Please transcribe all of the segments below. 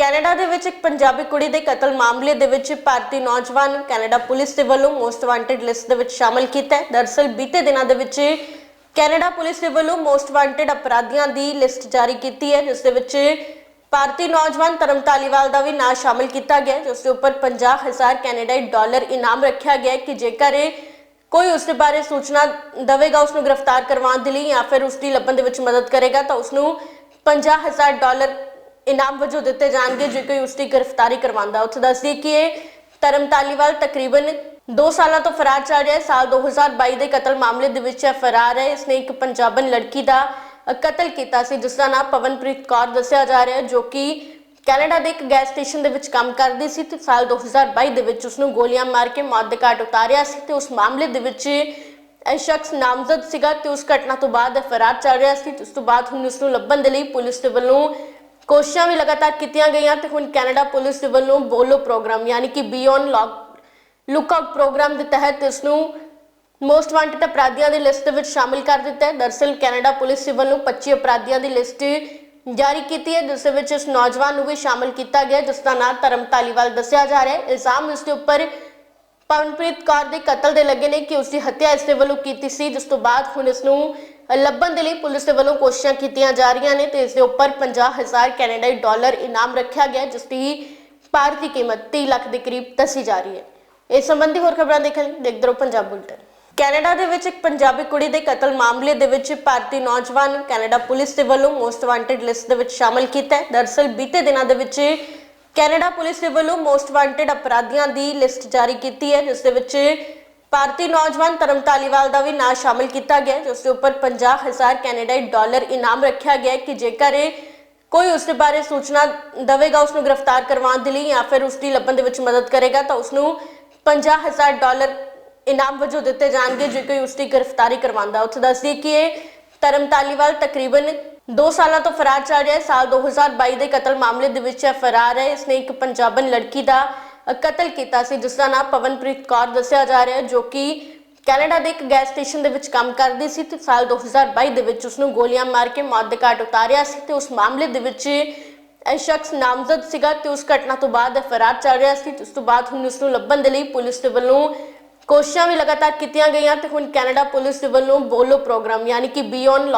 Canada ਦੇ ਵਿੱਚ ਇੱਕ ਪੰਜਾਬੀ ਕੁੜੀ ਦੇ ਕਤਲ ਮਾਮਲੇ ਦੇ ਵਿੱਚ ਭਾਰਤੀ ਨੌਜਵਾਨ ਨੂੰ ਕੈਨੇਡਾ ਪੁਲਿਸ ਦੇ ਵੱਲੋਂ ਮੋਸਟ ਵਾਂਟਡ ਲਿਸਟ ਦੇ ਵਿੱਚ ਸ਼ਾਮਲ ਕੀਤਾ ਹੈ। ਦਰਅਸਲ ਬੀਤੇ ਦਿਨਾਂ ਦੇ ਵਿੱਚ ਕੈਨੇਡਾ ਪੁਲਿਸ ਦੇ ਵੱਲੋਂ ਮੋਸਟ ਵਾਂਟਡ ਅਪਰਾਧੀਆਂ ਦੀ ਲਿਸਟ ਜਾਰੀ ਕੀਤੀ ਹੈ, ਜਿਸ ਦੇ ਵਿੱਚ ਭਾਰਤੀ ਨੌਜਵਾਨ ਧਰਮ ਧਾਲੀਵਾਲ ਦਾ ਵੀ ਨਾਂ ਸ਼ਾਮਲ ਕੀਤਾ ਗਿਆ ਜਿਸ ਦੇ ਉੱਪਰ 50000 ਕੈਨੇਡਾਈ ਡਾਲਰ ਇਨਾਮ ਰੱਖਿਆ ਗਿਆ ਕਿ ਜੇਕਰ ਇਹ ਕੋਈ ਉਸ ਦੇ ਬਾਰੇ ਸੂਚਨਾ ਦੇਵੇਗਾ, ਉਸ ਨੂੰ ਗ੍ਰਿਫਤਾਰ ਕਰਵਾਉਣ ਦੇ ਲਈ ਜਾਂ ਫਿਰ ਉਸ ਦੀ ਲੱਭਣ ਦੇ ਵਿੱਚ ਮਦਦ ਕਰੇਗਾ, ਤਾਂ ਉਸ ਨੂੰ 50000 ਡਾਲਰ ਇਨਾਮ ਵਜੋਂ ਦਿੱਤੇ ਜਾਣਗੇ, ਜੇ ਕੋਈ ਉਸ ਦੀ ਗ੍ਰਿਫਤਾਰੀ ਕਰਵਾਉਂਦਾ ਉੱਥੇ ਦੱਸਦੀ ਕਿ ਇਹ ਧਰਮ ਧਾਲੀਵਾਲ ਤਕਰੀਬਨ 2 ਸਾਲਾਂ ਤੋਂ ਫਰਾਰ ਚੱਲ ਰਿਹਾ ਹੈ। ਸਾਲ 2022 ਦੇ ਕਤਲ ਮਾਮਲੇ ਦੇ ਵਿੱਚ ਇਹ ਫਰਾਰ ਹੈ। ਇਸਨੇ ਇੱਕ ਪੰਜਾਬਣ ਲੜਕੀ ਦਾ ਕਤਲ ਕੀਤਾ ਸੀ, ਜਿਸ ਦਾ ਨਾਮ ਪਵਨਪ੍ਰੀਤ ਕੌਰ ਦੱਸਿਆ ਜਾ ਰਿਹਾ ਹੈ, ਜੋ ਕਿ ਕੈਨੇਡਾ ਦੇ ਇੱਕ ਗੈਸ ਸਟੇਸ਼ਨ ਦੇ ਵਿੱਚ ਕੰਮ ਕਰਦੀ ਸੀ ਤੇ ਸਾਲ 2022 ਦੇ ਵਿੱਚ ਉਸ ਨੂੰ ਗੋਲੀਆਂ ਮਾਰ ਕੇ ਮੌਤ ਦੇ ਘਾਟ ਉਤਾਰਿਆ ਸੀ ਤੇ ਉਸ ਮਾਮਲੇ ਦੇ ਵਿੱਚ ਇਹ ਸ਼ਖਸ ਨਾਮਜ਼ਦ ਸੀਗਾ ਤੇ ਉਸ ਘਟਨਾ ਤੋਂ ਬਾਅਦ ਇਹ ਫਰਾਰ ਚੱਲ ਰਿਹਾ ਸੀ ਉਸ ਤੋਂ ਬਾਅਦ ਹੁਣ ਉਸ ਨੂੰ ਲੱਭਣ ਦੇ ਲਈ ਪੁਲਿਸ ਦੇ ਵੱਲੋਂ ਕੋਸ਼ਿਸ਼ਾਂ ਵੀ ਲਗਾਤਾਰ ਕੀਤੀਆਂ ਗਈਆਂ ਤੇ ਹੁਣ ਕੈਨੇਡਾ ਪੁਲਿਸ ਵੱਲੋਂ ਬੋਲੋ ਪ੍ਰੋਗਰਾਮ, ਯਾਨੀ ਕਿ ਬਿਯੋਨ ਲੁੱਕਆਊਟ ਪ੍ਰੋਗਰਾਮ ਦੇ ਤਹਿਤ ਇਸ ਨੂੰ ਮੋਸਟ ਵਾਂਟਡ ਅਪਰਾਧੀਆਂ ਦੀ ਲਿਸਟ ਵਿੱਚ ਸ਼ਾਮਿਲ ਕਰ ਦਿੱਤਾ ਹੈ। ਦਰਅਸਲ ਕੈਨੇਡਾ ਪੁਲਿਸ ਵੱਲੋਂ 25 ਅਪਰਾਧੀਆਂ ਦੀ ਲਿਸਟ ਜਾਰੀ ਕੀਤੀ ਹੈ, ਜਿਸ ਵਿੱਚ ਇਸ ਨੌਜਵਾਨ ਨੂੰ ਵੀ ਸ਼ਾਮਿਲ ਕੀਤਾ ਗਿਆ, ਜਿਸ ਦਾ ਨਾਮ ਧਰਮ ਧਾਲੀਵਾਲ ਦੱਸਿਆ ਜਾ ਰਿਹਾ ਹੈ। ਇਲਜ਼ਾਮ ਇਸ ਦੇ ਉੱਪਰ ਪਵਨਪ੍ਰੀਤ ਕੌਰ ਦੇ ਕਤਲ ਦੇ ਲੱਗੇ ਨੇ ਕਿ ਉਸ ਦੀ ਹੱਤਿਆ ਇਸ ਦੇ ਵੱਲੋਂ ਕੀਤੀ ਸੀ, ਜਿਸ ਤੋਂ ਬਾਅਦ ਹੁਣ ਇਸ ਨੂੰ ਲੱਭਣ ਦੇ ਲਈ ਪੁਲਿਸ ਦੇ ਵੱਲੋਂ ਕੋਸ਼ਿਸ਼ਾਂ ਕੀਤੀਆਂ ਜਾ ਰਹੀਆਂ ਨੇ ਤੇ ਇਸ ਦੇ ਉੱਪਰ 50000 ਕੈਨੇਡਾਈ ਡਾਲਰ ਇਨਾਮ ਰੱਖਿਆ ਗਿਆ ਜਿਸ ਦੀ ਭਾਰਤੀ ਕੀਮਤ 30 ਲੱਖ ਦੇ ਕਰੀਬ ਦੱਸੀ ਜਾ ਰਹੀ ਹੈ। ਇਸ ਸੰਬੰਧੀ ਹੋਰ ਖਬਰਾਂ ਦੇਖਣ ਲਈ ਦੇਖਦੇ ਰਹੋ ਪੰਜਾਬ ਬੁਲਟਨ। ਕੈਨੇਡਾ ਦੇ ਵਿੱਚ ਇੱਕ ਪੰਜਾਬੀ ਕੁੜੀ ਦੇ ਕਤਲ ਮਾਮਲੇ ਦੇ ਵਿੱਚ ਭਾਰਤੀ ਨੌਜਵਾਨ ਨੂੰ ਕੈਨੇਡਾ ਪੁਲਿਸ ਦੇ ਵੱਲੋਂ ਮੋਸਟ ਵਾਂਟਡ ਲਿਸਟ ਦੇ ਵਿੱਚ ਸ਼ਾਮਲ ਕੀਤਾ ਹੈ। ਦਰਅਸਲ ਬੀਤੇ ਦਿਨਾਂ ਦੇ ਵਿੱਚ ਕੈਨੇਡਾ ਪੁਲਿਸ ਦੇ ਵੱਲੋਂ ਮੋਸਟ ਵਾਂਟਡ ਅਪਰਾਧੀਆਂ ਦੀ ਲਿਸਟ ਜਾਰੀ ਕੀਤੀ ਹੈ, ਜਿਸ ਦੇ ਵਿੱਚ ਭਾਰਤੀ ਨੌਜਵਾਨ ਧਰਮ ਤਾਲੀਵਾਲ ਦਾ ਵੀ ਨਾਂ ਸ਼ਾਮਲ ਕੀਤਾ ਗਿਆ ਹੈ, ਜਿਸ ਦੇ ਉੱਪਰ 50000 ਕੈਨੇਡਾਈ ਡਾਲਰ ਇਨਾਮ ਰੱਖਿਆ ਗਿਆ ਕਿ ਜੇਕਰ ਇਹ ਕੋਈ ਉਸ ਦੇ ਬਾਰੇ ਸੂਚਨਾ ਦੇਵੇਗਾ ਉਸ ਨੂੰ ਗ੍ਰਿਫਤਾਰ ਕਰਵਾਉਣ ਦੇ ਲਈ ਜਾਂ ਫਿਰ ਉਸ ਦੀ ਲੱਭਣ ਦੇ ਵਿੱਚ ਮਦਦ ਕਰੇਗਾ ਤਾਂ ਉਸ ਨੂੰ 50000 ਡਾਲਰ ਇਨਾਮ ਵਜੋਂ ਦਿੱਤੇ ਜਾਣਗੇ ਜੇ ਕੋਈ ਉਸ ਦੀ ਗ੍ਰਿਫਤਾਰੀ ਕਰਵਾਉਂਦਾ ਉੱਥੇ ਦੱਸਦੀ ਕਿ ਇਹ ਧਰਮ ਧਾਲੀਵਾਲ ਤਕਰੀਬਨ 2 ਸਾਲਾਂ ਤੋਂ ਫਰਾਰ ਚੱਲ ਰਿਹਾ ਹੈ। ਸਾਲ 2022 ਦੇ ਕਤਲ ਮਾਮਲੇ ਦੇ ਵਿੱਚ ਇਹ ਫਰਾਰ ਹੈ। ਇਸਨੇ ਇੱਕ ਪੰਜਾਬਣ ਲੜਕੀ ਦਾ ਕਤਲ ਕੀਤਾ ਸੀ, ਜਿਸ ਦਾ ਨਾਮ ਪਵਨਪ੍ਰੀਤ ਕੌਰ ਦੱਸਿਆ ਜਾ ਰਿਹਾ ਹੈ, ਜੋ ਕਿ ਕੈਨੇਡਾ ਦੇ ਇੱਕ ਗੈਸ ਸਟੇਸ਼ਨ ਦੇ ਵਿੱਚ ਕੰਮ ਕਰਦੀ ਸੀ ਤੇ ਸਾਲ 2022 ਦੇ ਵਿੱਚ ਉਸ ਨੂੰ ਗੋਲੀਆਂ ਮਾਰ ਕੇ ਮੌਤ ਦੇ ਘਾਟ ਉਤਾਰਿਆ ਸੀ ਤੇ ਉਸ ਮਾਮਲੇ ਦੇ ਵਿੱਚ ਇਹ ਸ਼ਖਸ ਨਾਮਜ਼ਦ ਸੀਗਾ ਤੇ ਉਸ ਘਟਨਾ ਤੋਂ ਬਾਅਦ ਇਹ ਫਰਾਰ ਚੱਲ ਰਿਹਾ ਸੀ ਤੇ ਉਸ ਤੋਂ ਬਾਅਦ ਹੁਣ ਉਸ ਨੂੰ ਲੱਭਣ ਦੇ ਲਈ ਪੁਲਿਸ ਦੇ ਵੱਲੋਂ ਕੋਸ਼ਿਸ਼ਾਂ ਵੀ ਲਗਾਤਾਰ ਕੀਤੀਆਂ ਗਈਆਂ ਤੇ ਹੁਣ ਕੈਨੇਡਾ ਪੁਲਿਸ ਦੇ ਵੱਲੋਂ ਬੋਲੋ ਪ੍ਰੋਗਰਾਮ, ਯਾਨੀ ਕਿ ਬਿਯੋਨ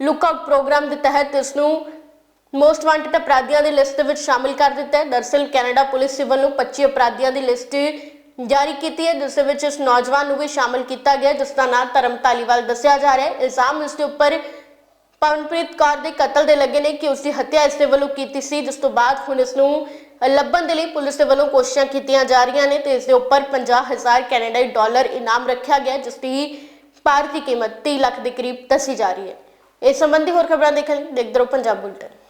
ਲੁੱਕਆਊਟ ਪ੍ਰੋਗਰਾਮ ਦੇ ਤਹਿਤ ਇਸ ਨੂੰ ਮੋਸਟ ਵਾਂਟਡ ਅਪਰਾਧੀਆਂ ਦੀ ਲਿਸਟ ਵਿੱਚ ਸ਼ਾਮਿਲ ਕਰ ਦਿੱਤਾ ਹੈ। ਦਰਅਸਲ ਕੈਨੇਡਾ ਪੁਲਿਸ ਵੱਲੋਂ 25 ਅਪਰਾਧੀਆਂ ਦੀ ਲਿਸਟ ਜਾਰੀ ਕੀਤੀ ਹੈ, ਜਿਸ ਵਿੱਚ ਇਸ ਨੌਜਵਾਨ ਨੂੰ ਵੀ ਸ਼ਾਮਿਲ ਕੀਤਾ ਗਿਆ ਜਿਸ ਦਾ ਨਾਮ ਧਰਮ ਧਾਲੀਵਾਲ ਦੱਸਿਆ ਜਾ ਰਿਹਾ ਹੈ। ਇਲਜ਼ਾਮ ਇਸ ਦੇ ਉੱਪਰ ਪਵਨਪ੍ਰੀਤ ਕੌਰ ਦੇ ਕਤਲ ਦੇ ਲੱਗੇ ਨੇ ਕਿ ਉਸ ਦੀ ਹੱਤਿਆ ਇਸ ਦੇ ਵੱਲੋਂ ਕੀਤੀ ਸੀ, ਜਿਸ ਤੋਂ ਬਾਅਦ ਹੁਣ ਇਸ ਨੂੰ ਲੱਭਣ ਦੇ ਲਈ ਪੁਲਿਸ ਦੇ ਵੱਲੋਂ ਕੋਸ਼ਿਸ਼ਾਂ ਕੀਤੀਆਂ ਜਾ ਰਹੀਆਂ ਨੇ ਤੇ ਇਸ ਦੇ ਉੱਪਰ 50000 ਕੈਨੇਡਾਈ ਡਾਲਰ ਇਨਾਮ ਰੱਖਿਆ ਗਿਆ ਜਿਸ ਦੀ ਭਾਰਤੀ ਕੀਮਤ 30 ਲੱਖ ਦੇ ਕਰੀਬ ਦੱਸੀ ਜਾ ਰਹੀ ਹੈ। ਇਸ ਸੰਬੰਧੀ ਹੋਰ ਖਬਰਾਂ ਦੇਖਣ ਲਈ ਦੇਖਦੇ ਰਹੋ ਪੰਜਾਬ ਬੁਲਟਨ।